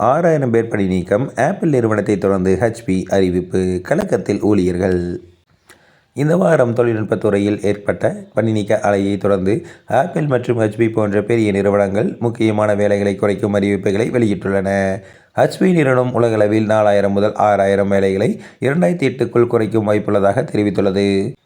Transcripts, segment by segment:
ஆறாயிரம் பேர் பணி நீக்கம் ஆப்பிள் நிறுவனத்தை தொடர்ந்து ஹெச்பி அறிவிப்பு கலக்கத்தில் ஊழியர்கள். இந்த வாரம் தொழில்நுட்பத் துறையில் ஏற்பட்ட பணி நீக்க அலையை தொடர்ந்து ஆப்பிள் மற்றும் ஹெச்பி போன்ற பெரிய நிறுவனங்கள் முக்கியமான வேலைகளை குறைக்கும் அறிவிப்புகளை வெளியிட்டுள்ளன. ஹச்பி நிறுவனம் உலகளவில் நாலாயிரம் முதல் ஆறாயிரம் வேலைகளை இரண்டாயிரத்தி எட்டுக்குள் குறைக்கும் வாய்ப்புள்ளதாக தெரிவித்துள்ளது.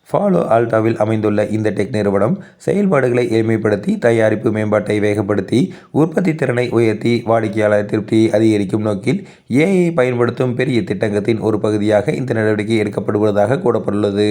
ஃபாலோ ஆல்டாவில் அமைந்துள்ள இந்த டெக் நிறுவனம் செயல்பாடுகளை எளிமைப்படுத்தி தயாரிப்பு மேம்பாட்டை வேகப்படுத்தி உற்பத்தி திறனை உயர்த்தி வாடிக்கையாளர் திருப்தியை அதிகரிக்கும் நோக்கில் ஏஐ பயன்படுத்தும் பெரிய திட்டங்கத்தின் ஒரு பகுதியாக இந்த நடவடிக்கை எடுக்கப்படுவதாக கூறப்பட்டுள்ளது.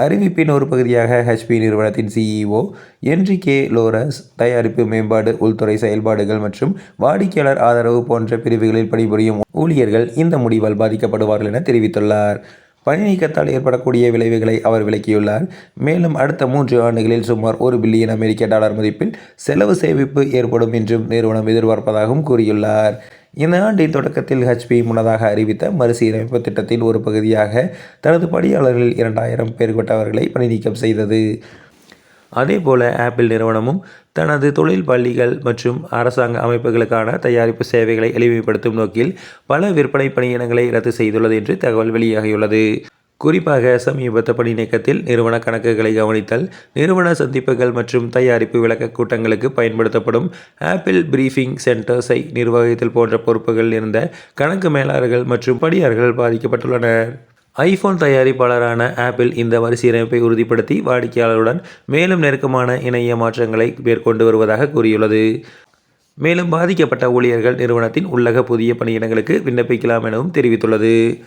அறிவிப்பின் ஒரு பகுதியாக ஹெச்பி நிறுவனத்தின் சிஇஓ என்றி கே லோரஸ் தயாரிப்பு மேம்பாடு உள்துறை செயல்பாடுகள் மற்றும் வாடிக்கையாளர் ஆதரவு போன்ற பிரிவுகளில் பணிபுரியும் ஊழியர்கள் இந்த முடிவால் பாதிக்கப்படுவார்கள் என தெரிவித்துள்ளார். பணிநீக்கத்தால் ஏற்படக்கூடிய விளைவுகளை அவர் விளக்கியுள்ளார். மேலும் அடுத்த மூன்று ஆண்டுகளில் சுமார் ஒரு பில்லியன் அமெரிக்க டாலர் மதிப்பில் செலவு சேமிப்பு ஏற்படும் என்றும் நிறுவனம் எதிர்பார்ப்பதாகவும் கூறியுள்ளார். இந்த ஆண்டின் தொடக்கத்தில் ஹெச்பி முன்னதாக அறிவித்த மறுசீரமைப்பு திட்டத்தின் ஒரு பகுதியாக தனது பணியாளர்களில் இரண்டாயிரம் பேர் கொண்டவர்களை செய்தது. அதேபோல ஆப்பிள் நிறுவனமும் தனது தொழில் பள்ளிகள் மற்றும் அரசாங்க அமைப்புகளுக்கான தயாரிப்பு சேவைகளை எளிமைப்படுத்தும் நோக்கில் பல விற்பனை பணியிடங்களை ரத்து செய்துள்ளது என்று தகவல் வெளியாகியுள்ளது. குறிப்பாக சமீபத்த பணி நீக்கத்தில் நிறுவன கணக்குகளை கவனித்தல் நிறுவன சந்திப்புகள் மற்றும் தயாரிப்பு விளக்க கூட்டங்களுக்கு பயன்படுத்தப்படும் ஆப்பிள் பிரீஃபிங் சென்டர்ஸை நிர்வகித்தல் போன்ற பொறுப்புகள் இருந்த கணக்கு மேலாளர்கள் மற்றும் பணியாளர்கள் பாதிக்கப்பட்டுள்ளனர். ஐபோன் தயாரிப்பாளரான ஆப்பிள் இந்த மறுசீரமைப்பை உறுதிப்படுத்தி வாடிக்கையாளருடன் மேலும் நெருக்கமான இணைய மாற்றங்களை மேற்கொண்டு வருவதாக கூறியுள்ளது. மேலும் பாதிக்கப்பட்ட ஊழியர்கள் நிறுவனத்தின் உள்ளக புதிய பணியிடங்களுக்கு விண்ணப்பிக்கலாம் எனவும் தெரிவித்துள்ளது.